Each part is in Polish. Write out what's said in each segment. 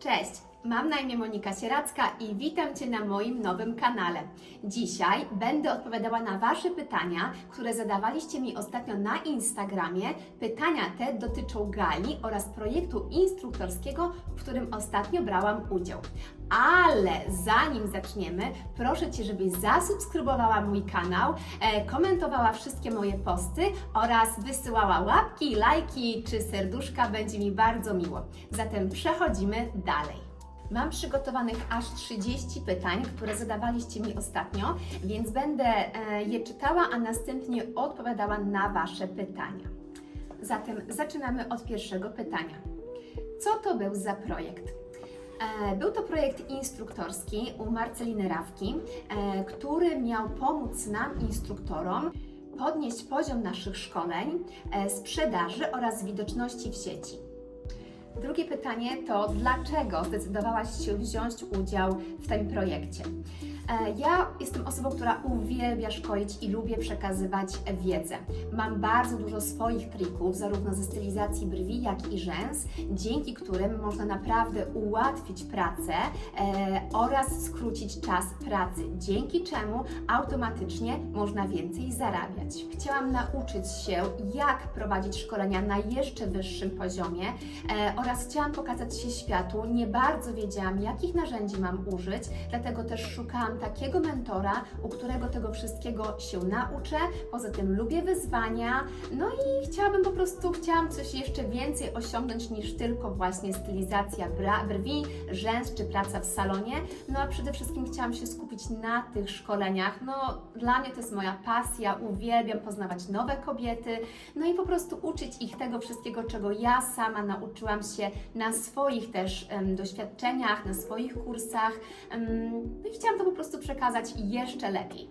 Cześć, mam na imię Monika Sieracka i witam Cię na moim nowym kanale. Dzisiaj będę odpowiadała na Wasze pytania, które zadawaliście mi ostatnio na Instagramie. Pytania te dotyczą Gali oraz projektu instruktorskiego, w którym ostatnio brałam udział. Ale zanim zaczniemy, proszę Cię, żebyś zasubskrybowała mój kanał, e, komentowała wszystkie moje posty oraz wysyłała łapki, lajki czy serduszka, będzie mi bardzo miło. Zatem przechodzimy dalej. Mam przygotowanych aż 30 pytań, które zadawaliście mi ostatnio, więc będę e, je czytała, a następnie odpowiadała na Wasze pytania. Zatem zaczynamy od pierwszego pytania. Co to był za projekt? E, Był to projekt instruktorski u Marceliny Rawki, e, który miał pomóc nam, instruktorom, podnieść poziom naszych szkoleń, sprzedaży oraz widoczności w sieci. Drugie pytanie to dlaczego zdecydowałaś się wziąć udział w tym projekcie? E, Ja jestem osobą, która uwielbia szkolić i lubię przekazywać wiedzę. Mam bardzo dużo swoich trików, zarówno ze stylizacji brwi, jak i rzęs, dzięki którym można naprawdę ułatwić pracę e, oraz skrócić czas pracy, dzięki czemu automatycznie można więcej zarabiać. Chciałam nauczyć się, jak prowadzić szkolenia na jeszcze wyższym poziomie e, oraz chciałam pokazać się światu. Nie bardzo wiedziałam, jakich narzędzi mam użyć, dlatego też szukałam takiego mentora, u którego tego wszystkiego się nauczę. Poza tym lubię wyzwania, no i chciałabym po prostu, chciałam coś jeszcze więcej osiągnąć niż tylko właśnie stylizacja brwi, rzęs czy praca w salonie. No a przede wszystkim chciałam się skupić na tych szkoleniach. No dla mnie to jest moja pasja, uwielbiam poznawać nowe kobiety, no i po prostu uczyć ich tego wszystkiego, czego ja sama nauczyłam się na swoich też em, doświadczeniach, na swoich kursach. Em, no i chciałam to po prostu przekazać jeszcze lepiej.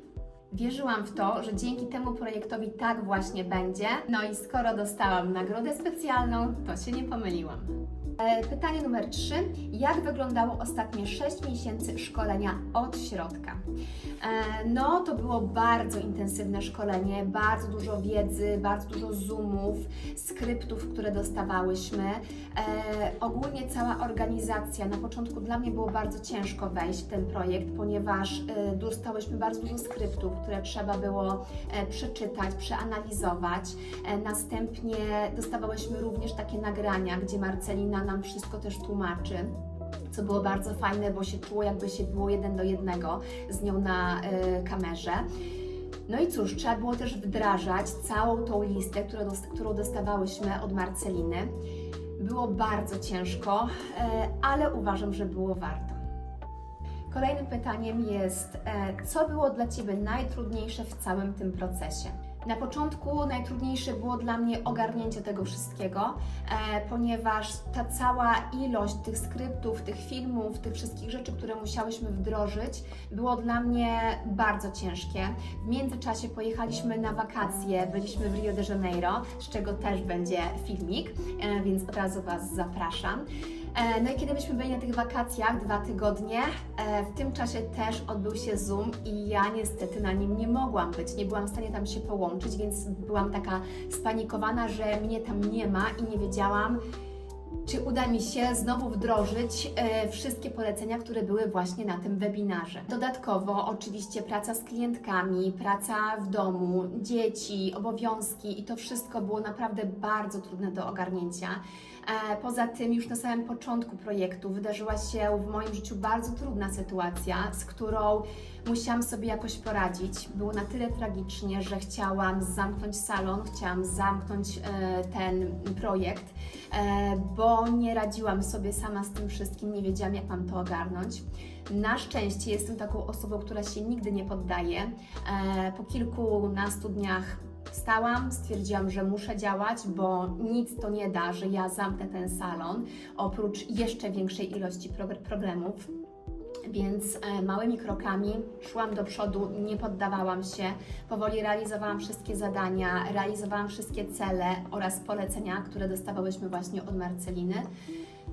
Wierzyłam w to, że dzięki temu projektowi tak właśnie będzie. No i skoro dostałam nagrodę specjalną, to się nie pomyliłam. E, Pytanie numer 3. Jak wyglądało ostatnie 6 miesięcy szkolenia od środka? E, No, to było bardzo intensywne szkolenie, bardzo dużo wiedzy, bardzo dużo zoomów, skryptów, które dostawałyśmy. E, ogólnie cała organizacja. Na początku dla mnie było bardzo ciężko wejść w ten projekt, ponieważ dostałyśmy bardzo dużo skryptów, które trzeba było e, przeczytać, przeanalizować. E, następnie dostawałyśmy również takie nagrania, gdzie Marcelina nam wszystko też tłumaczy co było bardzo fajne, bo się czuło jakby się było jeden do jednego z nią na y, kamerze. No i cóż, trzeba było też wdrażać całą tą listę, którą, którą dostawałyśmy od Marceliny. Było bardzo ciężko, y, ale uważam, że było warto. Kolejnym pytaniem jest, e, co było dla Ciebie najtrudniejsze w całym tym procesie? Na początku najtrudniejsze było dla mnie ogarnięcie tego wszystkiego, e, ponieważ ta cała ilość tych skryptów, tych filmów, tych wszystkich rzeczy, które musiałyśmy wdrożyć, było dla mnie bardzo ciężkie. W międzyczasie pojechaliśmy na wakacje, byliśmy w Rio de Janeiro, z czego też będzie filmik, e, więc od razu Was zapraszam. E, No i kiedy myśmy byli na tych wakacjach, dwa tygodnie, e, w tym czasie też odbył się Zoom i ja niestety na nim nie mogłam być, nie byłam w stanie tam się połączyć, więc byłam taka spanikowana, że mnie tam nie ma i nie wiedziałam, czy uda mi się znowu wdrożyć e, wszystkie polecenia, które były właśnie na tym webinarze. Dodatkowo oczywiście praca z klientkami, praca w domu, dzieci, obowiązki i to wszystko było naprawdę bardzo trudne do ogarnięcia. E, Poza tym już na samym początku projektu wydarzyła się w moim życiu bardzo trudna sytuacja, z którą musiałam sobie jakoś poradzić. Było na tyle tragicznie, że chciałam zamknąć salon, chciałam zamknąć e, ten projekt, e, bo nie radziłam sobie sama z tym wszystkim, nie wiedziałam jak mam to ogarnąć. Na szczęście jestem taką osobą, która się nigdy nie poddaje. Po kilkunastu dniach Wstałam, stwierdziłam, że muszę działać, bo nic to nie da, że ja zamknę ten salon, oprócz jeszcze większej ilości pro- problemów. Więc e, małymi krokami szłam do przodu, nie poddawałam się, powoli realizowałam wszystkie zadania, realizowałam wszystkie cele oraz polecenia, które dostawałyśmy właśnie od Marceliny.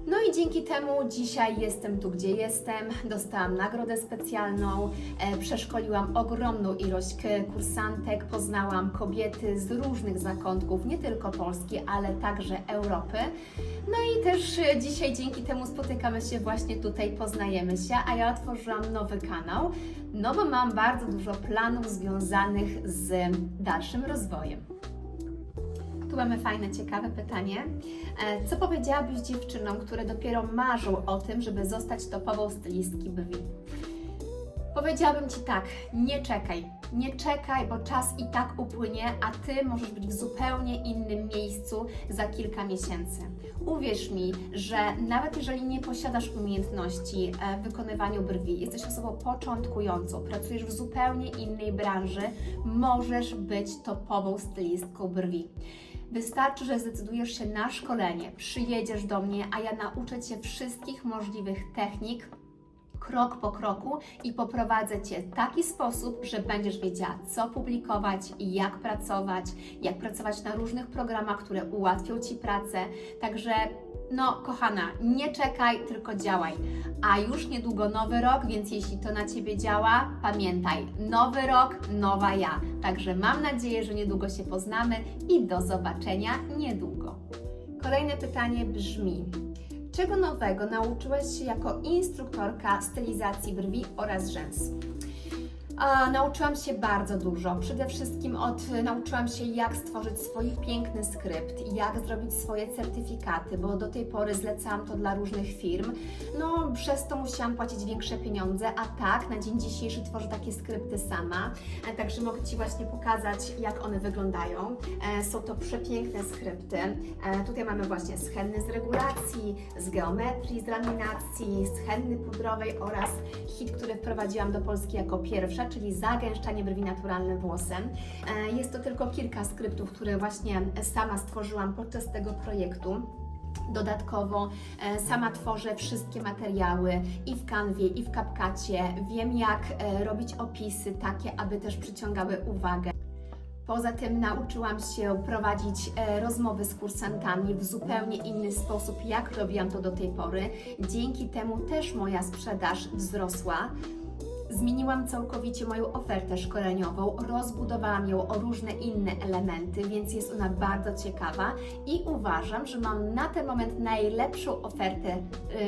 No i dzięki temu dzisiaj jestem tu, gdzie jestem. Dostałam nagrodę specjalną, e, przeszkoliłam ogromną ilość kursantek, poznałam kobiety z różnych zakątków, nie tylko Polski, ale także Europy. No i też e, dzisiaj dzięki temu spotykamy się właśnie tutaj, poznajemy się, a ja otworzyłam nowy kanał, no bo mam bardzo dużo planów związanych z dalszym rozwojem. Tu mamy fajne, ciekawe pytanie. E, Co powiedziałabyś dziewczynom, które dopiero marzą o tym, żeby zostać topową stylistki brwi? Powiedziałabym Ci tak, nie czekaj, nie czekaj, bo czas i tak upłynie, a Ty możesz być w zupełnie innym miejscu za kilka miesięcy. Uwierz mi, że nawet jeżeli nie posiadasz umiejętności e, w wykonywaniu brwi, jesteś osobą początkującą, pracujesz w zupełnie innej branży, możesz być topową stylistką brwi. Wystarczy, że zdecydujesz się na szkolenie, przyjedziesz do mnie, a ja nauczę Cię wszystkich możliwych technik, krok po kroku i poprowadzę Cię w taki sposób, że będziesz wiedziała, co publikować jak pracować, jak pracować na różnych programach, które ułatwią Ci pracę. Także, no, kochana, nie czekaj, tylko działaj. A już niedługo nowy rok, więc jeśli to na Ciebie działa, pamiętaj, nowy rok, nowa ja. Także mam nadzieję, że niedługo się poznamy i do zobaczenia niedługo. Kolejne pytanie brzmi: Czego nowego nauczyłaś się jako instruktorka stylizacji brwi oraz rzęs? A, nauczyłam się bardzo dużo. Przede wszystkim od, nauczyłam się, jak stworzyć swój piękny skrypt, jak zrobić swoje certyfikaty, bo do tej pory zlecałam to dla różnych firm. No, przez to musiałam płacić większe pieniądze, a tak, na dzień dzisiejszy tworzę takie skrypty sama. E, Także mogę Ci właśnie pokazać, jak one wyglądają. E, Są to przepiękne skrypty. E, Tutaj mamy właśnie z henny z regulacji, z geometrii, z laminacji, z henny pudrowej oraz hit, który wprowadziłam do Polski jako pierwsza, czyli zagęszczanie brwi naturalnym włosem. E, Jest to tylko kilka skryptów, które właśnie sama stworzyłam podczas tego projektu. Dodatkowo e, sama tworzę wszystkie materiały i w kanwie, i w kapkacie. Wiem, jak e, robić opisy takie, aby też przyciągały uwagę. Poza tym nauczyłam się prowadzić rozmowy z kursantami w zupełnie inny sposób, jak robiłam to do tej pory. Dzięki temu też moja sprzedaż wzrosła. Zmieniłam całkowicie moją ofertę szkoleniową, rozbudowałam ją o różne inne elementy, więc jest ona bardzo ciekawa i uważam, że mam na ten moment najlepszą ofertę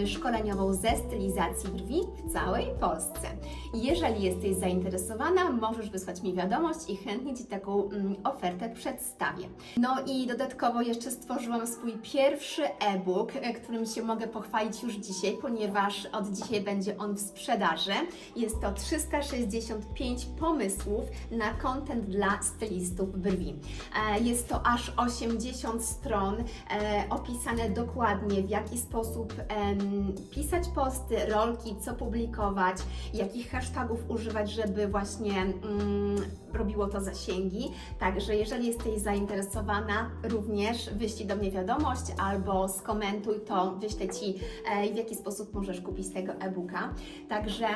y, szkoleniową ze stylizacji brwi w całej Polsce. Jeżeli jesteś zainteresowana, możesz wysłać mi wiadomość i chętnie Ci taką mm, ofertę przedstawię. No i dodatkowo jeszcze stworzyłam swój pierwszy e-book, e, którym się mogę pochwalić już dzisiaj, ponieważ od dzisiaj będzie on w sprzedaży. Jest to 365 pomysłów na content dla stylistów brwi. E, Jest to aż 80 stron e, opisane dokładnie, w jaki sposób pisać posty, rolki, co publikować, jakich hashtagów używać, żeby właśnie mm, robiło to zasięgi. Także jeżeli jesteś zainteresowana, również wyślij do mnie wiadomość albo skomentuj to, wyślę Ci e, w jaki sposób możesz kupić tego e-booka. Także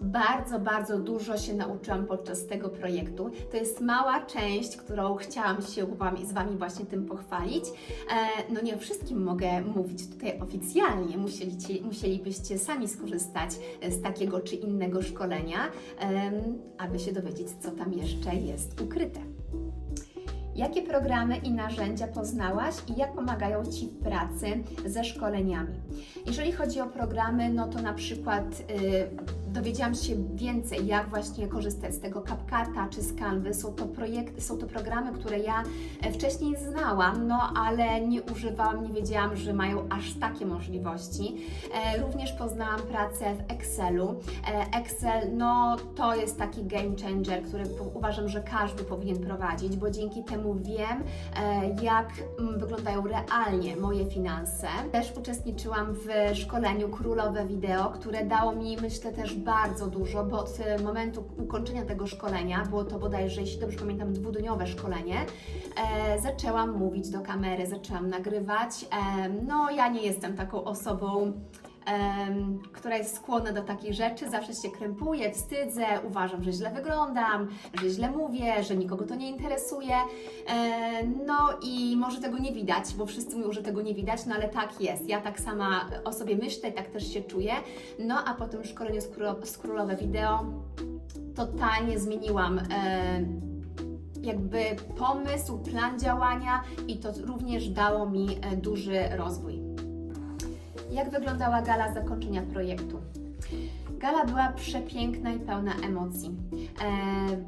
bardzo, bardzo dużo się nauczyłam podczas tego projektu. To jest mała część, którą chciałam się wami, z Wami właśnie tym pochwalić. E, no nie o wszystkim mogę mówić tutaj oficjalnie, musielibyście sami skorzystać z takiego czy innego szkolenia, aby się dowiedzieć, co tam jeszcze jest ukryte. Jakie programy i narzędzia poznałaś i jak pomagają Ci w pracy ze szkoleniami? Jeżeli chodzi o programy, no to na przykład y, dowiedziałam się więcej, jak właśnie korzystać z tego CapCuta czy z Canvy. Są to projekty, są to programy, które ja e, wcześniej znałam, no ale nie używałam, nie wiedziałam, że mają aż takie możliwości. E, również poznałam pracę w Excelu. E, Excel, no to jest taki game changer, który uważam, że każdy powinien prowadzić, bo dzięki temu wiem, e, jak mm, wyglądają realnie moje finanse. Też uczestniczyłam w szkoleniu Królowe Wideo, które dało mi, myślę, też bardzo dużo, bo od e, momentu ukończenia tego szkolenia, było to bodajże, jeśli dobrze pamiętam, dwudniowe szkolenie, e, zaczęłam mówić do kamery, zaczęłam nagrywać. No, ja nie jestem taką osobą, em, która jest skłonna do takich rzeczy, zawsze się krępuję, wstydzę, uważam, że źle wyglądam, że źle mówię, że nikogo to nie interesuje. E, no i może tego nie widać, bo wszyscy mówią, że tego nie widać, no ale tak jest. Ja tak sama o sobie myślę tak też się czuję. No a po tym szkoleniu z, królo, z królowe wideo totalnie zmieniłam. E, jakby pomysł, plan działania i to również dało mi e, duży rozwój. Jak wyglądała gala zakończenia projektu? Gala była przepiękna i pełna emocji.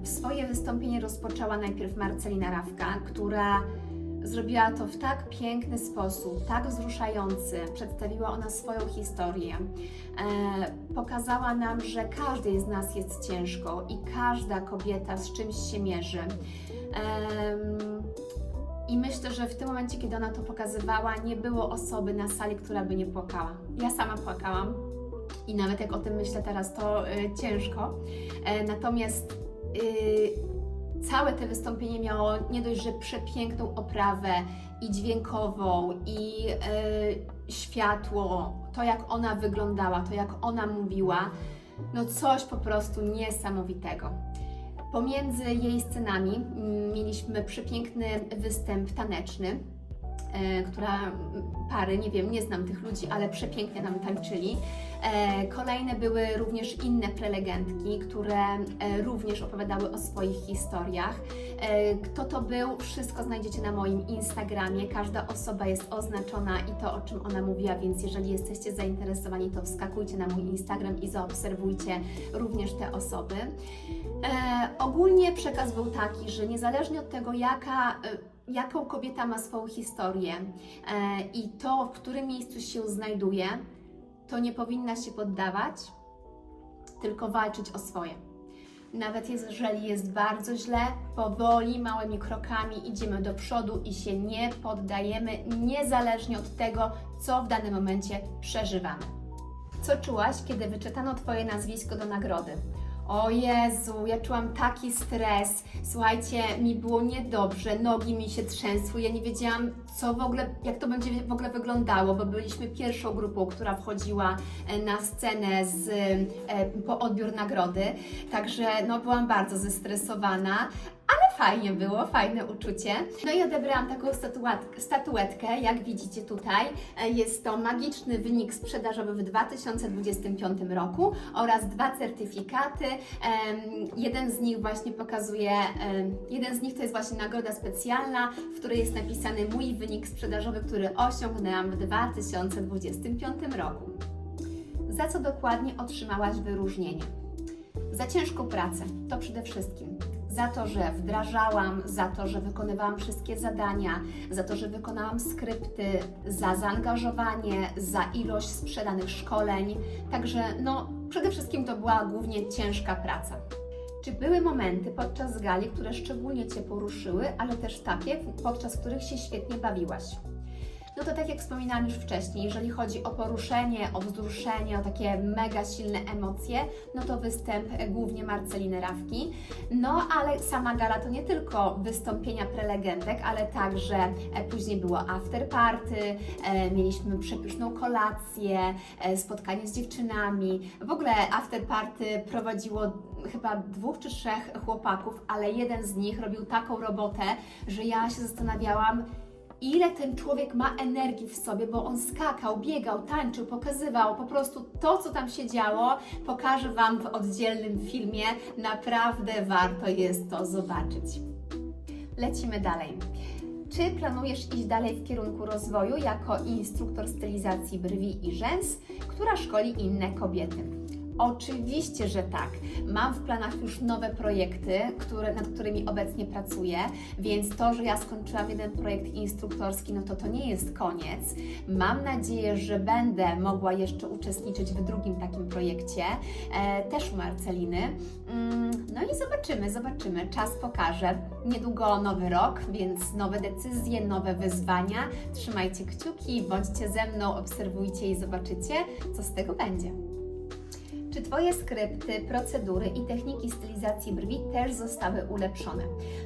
E, swoje wystąpienie rozpoczęła najpierw Marcelina Rawka, która zrobiła to w tak piękny sposób, tak wzruszający. Przedstawiła ona swoją historię. E, pokazała nam, że każdej z nas jest ciężko i każda kobieta z czymś się mierzy. Em, I myślę, że w tym momencie, kiedy ona to pokazywała, nie było osoby na sali, która by nie płakała. Ja sama płakałam i nawet jak o tym myślę teraz, to y, ciężko. E, natomiast y, całe to wystąpienie miało nie dość, że przepiękną oprawę i dźwiękową, i y, światło, to jak ona wyglądała, to jak ona mówiła, no coś po prostu niesamowitego. Pomiędzy jej scenami mm, mieliśmy przepiękny występ taneczny, która pary, nie wiem, nie znam tych ludzi, ale przepięknie nam tańczyli. E, Kolejne były również inne prelegentki, które e, również opowiadały o swoich historiach. E, Kto to był, wszystko znajdziecie na moim Instagramie. Każda osoba jest oznaczona i to, o czym ona mówiła, więc jeżeli jesteście zainteresowani, to wskakujcie na mój Instagram i zaobserwujcie również te osoby. E, ogólnie przekaz był taki, że niezależnie od tego, jaka, e, jaką kobieta ma swoją historię e, i to, w którym miejscu się znajduje, to nie powinna się poddawać, tylko walczyć o swoje. Nawet jeżeli jest bardzo źle, powoli, małymi krokami idziemy do przodu i się nie poddajemy, niezależnie od tego, co w danym momencie przeżywamy. Co czułaś, kiedy wyczytano Twoje nazwisko do nagrody? O Jezu, ja czułam taki stres. Słuchajcie, mi było niedobrze, nogi mi się trzęsły, ja nie wiedziałam, co w ogóle, jak to będzie w ogóle wyglądało, bo byliśmy pierwszą grupą, która wchodziła e, na scenę z, e, po odbiór nagrody, także no byłam bardzo zestresowana, ale fajnie było, fajne uczucie. No i odebrałam taką statuetkę, jak widzicie tutaj. E, Jest to magiczny wynik sprzedażowy w 2025 roku oraz dwa certyfikaty. Jeden z nich właśnie pokazuje, jeden z nich to jest właśnie nagroda specjalna, w której jest napisany mój wynik sprzedażowy, który osiągnęłam w 2025 roku. Za co dokładnie otrzymałaś wyróżnienie? Za ciężką pracę, to przede wszystkim. Za to, że wdrażałam, za to, że wykonywałam wszystkie zadania, za to, że wykonałam skrypty, za zaangażowanie, za ilość sprzedanych szkoleń. Także, no, przede wszystkim to była głównie ciężka praca. Czy były momenty podczas gali, które szczególnie Cię poruszyły, ale też takie, podczas których się świetnie bawiłaś? No to tak jak wspominałam już wcześniej, jeżeli chodzi o poruszenie, o wzruszenie, o takie mega silne emocje, no to występ głównie Marceliny Rawki. No ale sama gala to nie tylko wystąpienia prelegentek, ale także e, później było after party, e, mieliśmy przepyszną kolację, e, spotkanie z dziewczynami. W ogóle after party prowadziło chyba dwóch czy trzech chłopaków, ale jeden z nich robił taką robotę, że ja się zastanawiałam, ile ten człowiek ma energii w sobie, bo on skakał, biegał, tańczył, pokazywał. Po prostu to, co tam się działo, pokażę Wam w oddzielnym filmie. Naprawdę warto jest to zobaczyć. Lecimy dalej. Czy planujesz iść dalej w kierunku rozwoju jako instruktor stylizacji brwi i rzęs, która szkoli inne kobiety? Oczywiście, że tak. Mam w planach już nowe projekty, które, nad którymi obecnie pracuję, więc to, że ja skończyłam jeden projekt instruktorski, no to to nie jest koniec. Mam nadzieję, że będę mogła jeszcze uczestniczyć w drugim takim projekcie, e, też u Marceliny. Mm, no i zobaczymy, zobaczymy. Czas pokaże. Niedługo nowy rok, więc nowe decyzje, nowe wyzwania. Trzymajcie kciuki, bądźcie ze mną, obserwujcie i zobaczycie, co z tego będzie. Czy Twoje skrypty, procedury i techniki stylizacji brwi też zostały ulepszone?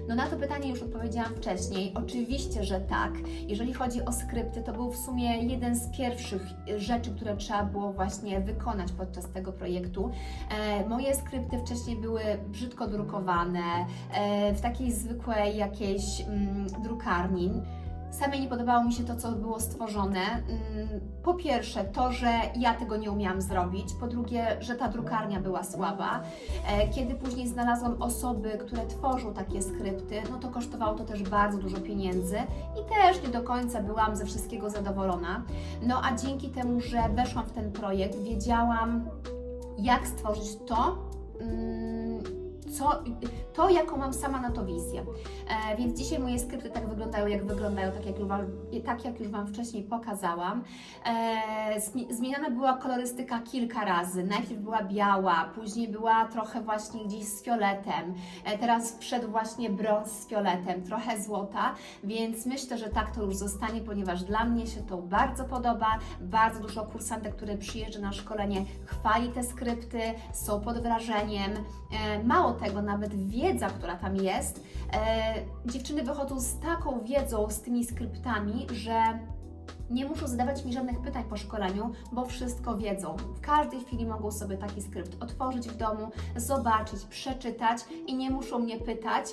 No na to pytanie już odpowiedziałam wcześniej. Oczywiście, że tak. Jeżeli chodzi o skrypty, to był w sumie jeden z pierwszych rzeczy, które trzeba było właśnie wykonać podczas tego projektu. E, moje skrypty wcześniej były brzydko drukowane e, w takiej zwykłej jakiejś mm, drukarni. Samej nie podobało mi się to, co było stworzone. Mm, Po pierwsze, to, że ja tego nie umiałam zrobić. Po drugie, że ta drukarnia była słaba. E, Kiedy później znalazłam osoby, które tworzą takie skrypty, no to kosztowało to też bardzo dużo pieniędzy i też nie do końca byłam ze wszystkiego zadowolona. No a dzięki temu, że weszłam w ten projekt, wiedziałam, jak stworzyć to. mm, co, to, jaką mam sama na to wizję. E, więc dzisiaj moje skrypty tak wyglądają, jak wyglądają, tak jak tak jak już wam wcześniej pokazałam. E, zmi- zmieniona była kolorystyka kilka razy. Najpierw była biała, później była trochę właśnie gdzieś z fioletem. E, teraz wszedł właśnie brąz z fioletem, trochę złota, więc myślę, że tak to już zostanie, ponieważ dla mnie się to bardzo podoba. Bardzo dużo kursantek, które przyjeżdża na szkolenie, chwali te skrypty, są pod wrażeniem. E, mało tego, nawet wiedza, która tam jest, e, dziewczyny wychodzą z taką wiedzą, z tymi skryptami, że nie muszą zadawać mi żadnych pytań po szkoleniu, bo wszystko wiedzą. W każdej chwili mogą sobie taki skrypt otworzyć w domu, zobaczyć, przeczytać i nie muszą mnie pytać,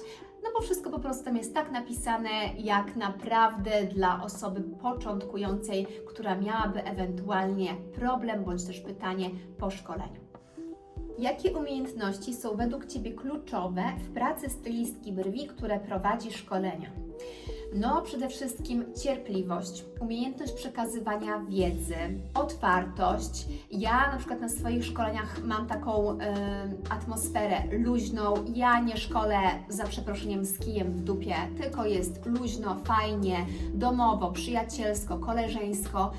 no bo wszystko po prostu tam jest tak napisane, jak naprawdę dla osoby początkującej, która miałaby ewentualnie problem bądź też pytanie po szkoleniu. Jakie umiejętności są według Ciebie kluczowe w pracy stylistki brwi, które prowadzi szkolenia? No, przede wszystkim cierpliwość, umiejętność przekazywania wiedzy, otwartość. Ja na przykład na swoich szkoleniach mam taką em, atmosferę luźną. Ja nie szkolę za przeproszeniem z kijem w dupie, tylko jest luźno, fajnie, domowo, przyjacielsko, koleżeńsko.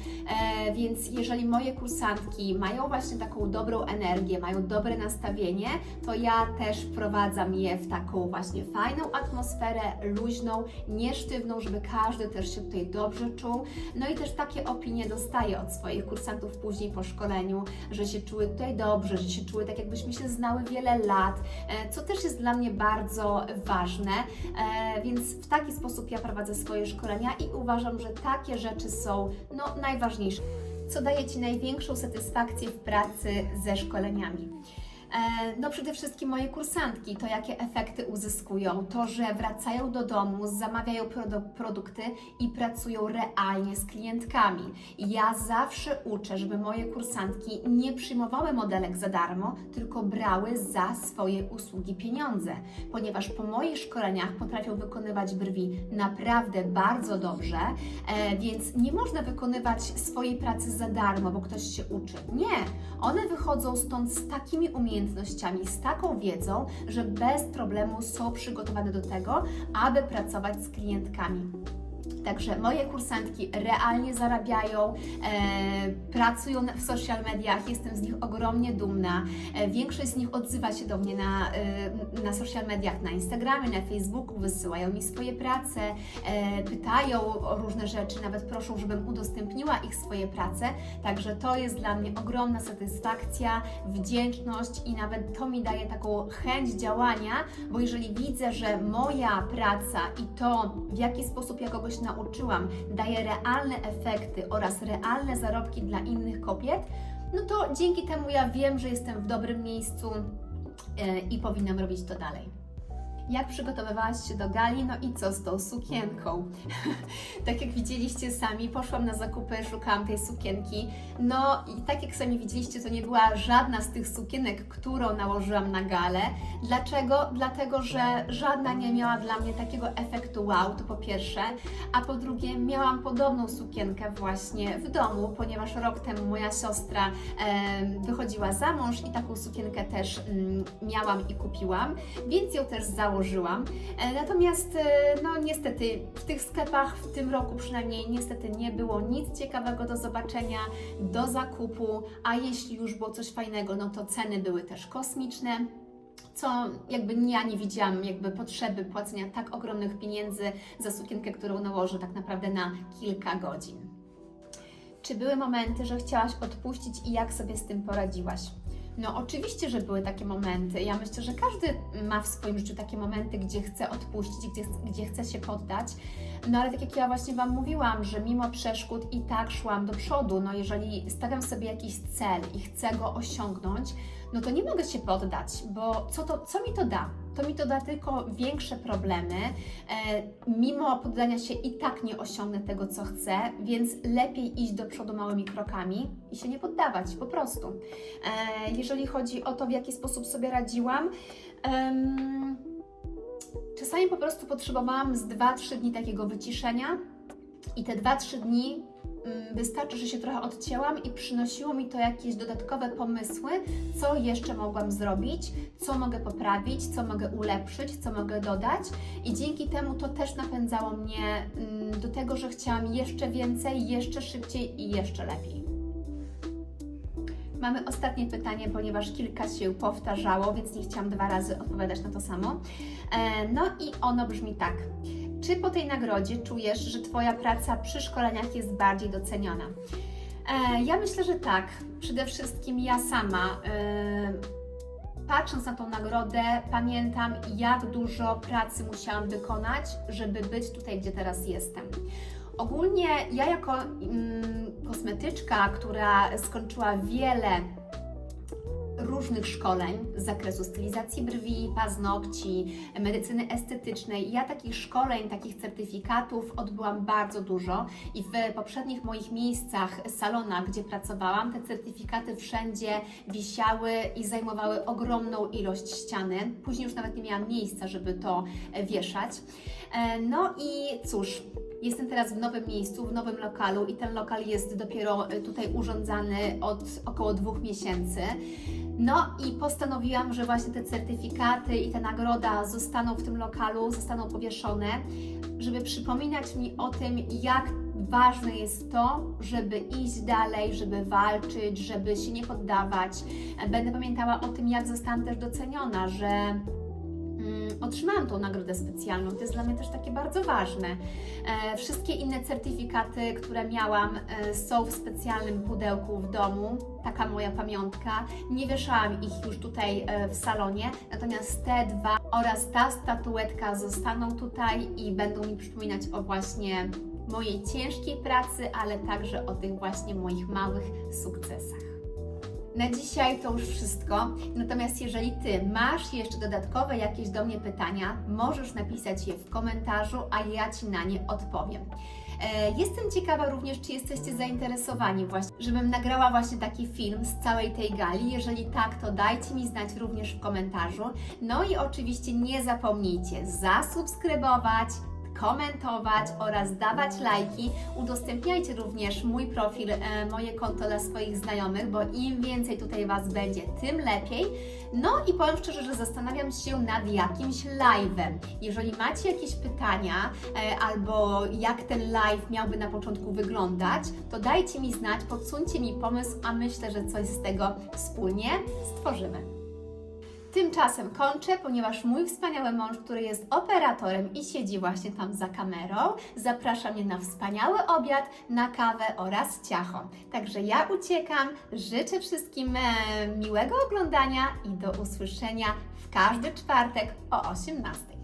E, więc jeżeli moje kursantki mają właśnie taką dobrą energię, mają dobre nastawienie, to ja też wprowadzam je w taką właśnie fajną atmosferę, luźną, nie sztywną, żeby każdy też się tutaj dobrze czuł. No i też takie opinie dostaję od swoich kursantów później po szkoleniu, że się czuły tutaj dobrze, że się czuły tak jakbyśmy się znały wiele lat, e, co też jest dla mnie bardzo ważne, E, więc w taki sposób ja prowadzę swoje szkolenia i uważam, że takie rzeczy są no, najważniejsze. Co daje Ci największą satysfakcję w pracy ze szkoleniami? E, No przede wszystkim moje kursantki, to jakie efekty uzyskują, to, że wracają do domu, zamawiają produ- produkty i pracują realnie z klientkami. Ja zawsze uczę, żeby moje kursantki nie przyjmowały modelek za darmo, tylko brały za swoje usługi pieniądze, ponieważ po moich szkoleniach potrafią wykonywać brwi naprawdę bardzo dobrze, e, więc nie można wykonywać swojej pracy za darmo, bo ktoś się uczy. Nie, one wychodzą stąd z takimi umiejętnościami, z taką wiedzą, że bez problemu są przygotowane do tego, aby pracować z klientkami. Także moje kursantki realnie zarabiają, e, pracują w social mediach, jestem z nich ogromnie dumna. E, większość z nich odzywa się do mnie na, e, na social mediach, na Instagramie, na Facebooku, wysyłają mi swoje prace, e, pytają o różne rzeczy, nawet proszą, żebym udostępniła ich swoje prace. Także to jest dla mnie ogromna satysfakcja, wdzięczność i nawet to mi daje taką chęć działania, bo jeżeli widzę, że moja praca i to, w jaki sposób ja kogoś nauczyłam, daje realne efekty oraz realne zarobki dla innych kobiet, no to dzięki temu ja wiem, że jestem w dobrym miejscu e, i powinnam robić to dalej. Jak przygotowywałaś się do gali? No i co z tą sukienką? tak jak widzieliście sami, poszłam na zakupy, szukałam tej sukienki. No i tak jak sami widzieliście, to nie była żadna z tych sukienek, którą nałożyłam na galę. Dlaczego? Dlatego, że żadna nie miała dla mnie takiego efektu wow, to po pierwsze. A po drugie, miałam podobną sukienkę właśnie w domu, ponieważ rok temu moja siostra em, wychodziła za mąż i taką sukienkę też mm, miałam i kupiłam, więc ją też założyłam. E, Natomiast, e, no niestety, w tych sklepach w tym roku przynajmniej niestety nie było nic ciekawego do zobaczenia, do zakupu, a jeśli już było coś fajnego, no to ceny były też kosmiczne co jakby ja nie widziałam jakby potrzeby płacenia tak ogromnych pieniędzy za sukienkę, którą nałożę tak naprawdę na kilka godzin. Czy były momenty, że chciałaś odpuścić i jak sobie z tym poradziłaś? No oczywiście, że były takie momenty. Ja myślę, że każdy ma w swoim życiu takie momenty, gdzie chce odpuścić, gdzie, gdzie chce się poddać. No ale tak jak ja właśnie Wam mówiłam, że mimo przeszkód i tak szłam do przodu. No jeżeli stawiam sobie jakiś cel i chcę go osiągnąć, no to nie mogę się poddać, bo co, to, co mi to da? To mi to da tylko większe problemy. E, mimo poddania się i tak nie osiągnę tego, co chcę, więc lepiej iść do przodu małymi krokami i się nie poddawać, po prostu. E, jeżeli chodzi o to, w jaki sposób sobie radziłam, czasami po prostu potrzebowałam z 2-3 dni takiego wyciszenia i te 2-3 dni wystarczy, że się trochę odcięłam i przynosiło mi to jakieś dodatkowe pomysły, co jeszcze mogłam zrobić, co mogę poprawić, co mogę ulepszyć, co mogę dodać i dzięki temu to też napędzało mnie mm, do tego, że chciałam jeszcze więcej, jeszcze szybciej i jeszcze lepiej. Mamy ostatnie pytanie, ponieważ kilka się powtarzało, więc nie chciałam dwa razy odpowiadać na to samo. E, No i ono brzmi tak. Czy po tej nagrodzie czujesz, że Twoja praca przy szkoleniach jest bardziej doceniona? E, Ja myślę, że tak. Przede wszystkim ja sama, e, patrząc na tą nagrodę, pamiętam, jak dużo pracy musiałam wykonać, żeby być tutaj, gdzie teraz jestem. Ogólnie ja jako mm, kosmetyczka, która skończyła wiele różnych szkoleń z zakresu stylizacji brwi, paznokci, medycyny estetycznej. Ja takich szkoleń, takich certyfikatów odbyłam bardzo dużo i w poprzednich moich miejscach, salonach, gdzie pracowałam, te certyfikaty wszędzie wisiały i zajmowały ogromną ilość ściany. Później już nawet nie miałam miejsca, żeby to e, wieszać. E, No i cóż, Jestem teraz w nowym miejscu, w nowym lokalu i ten lokal jest dopiero e, tutaj urządzany od około dwóch miesięcy. No i postanowiłam, że właśnie te certyfikaty i ta nagroda zostaną w tym lokalu, zostaną powieszone, żeby przypominać mi o tym, jak ważne jest to, żeby iść dalej, żeby walczyć, żeby się nie poddawać. E, Będę pamiętała o tym, jak zostałam też doceniona, że otrzymałam tą nagrodę specjalną. To jest dla mnie też takie bardzo ważne. E, wszystkie inne certyfikaty, które miałam, e, są w specjalnym pudełku w domu. Taka moja pamiątka. Nie wieszałam ich już tutaj e, w salonie, natomiast te dwa oraz ta statuetka zostaną tutaj i będą mi przypominać o właśnie mojej ciężkiej pracy, ale także o tych właśnie moich małych sukcesach. Na dzisiaj to już wszystko. Natomiast jeżeli Ty masz jeszcze dodatkowe jakieś do mnie pytania, możesz napisać je w komentarzu, a ja Ci na nie odpowiem. E, Jestem ciekawa również, czy jesteście zainteresowani właśnie, żebym nagrała właśnie taki film z całej tej gali. Jeżeli tak, to dajcie mi znać również w komentarzu. No i oczywiście nie zapomnijcie zasubskrybować, komentować oraz dawać lajki. Udostępniajcie również mój profil, e, moje konto dla swoich znajomych, bo im więcej tutaj Was będzie, tym lepiej. No i powiem szczerze, że zastanawiam się nad jakimś live'em. Jeżeli macie jakieś pytania e, albo jak ten live miałby na początku wyglądać, to dajcie mi znać, podsuńcie mi pomysł, a myślę, że coś z tego wspólnie stworzymy. Tymczasem kończę, ponieważ mój wspaniały mąż, który jest operatorem i siedzi właśnie tam za kamerą, zaprasza mnie na wspaniały obiad, na kawę oraz ciacho. Także ja uciekam, życzę wszystkim e, miłego oglądania i do usłyszenia w każdy czwartek o 18.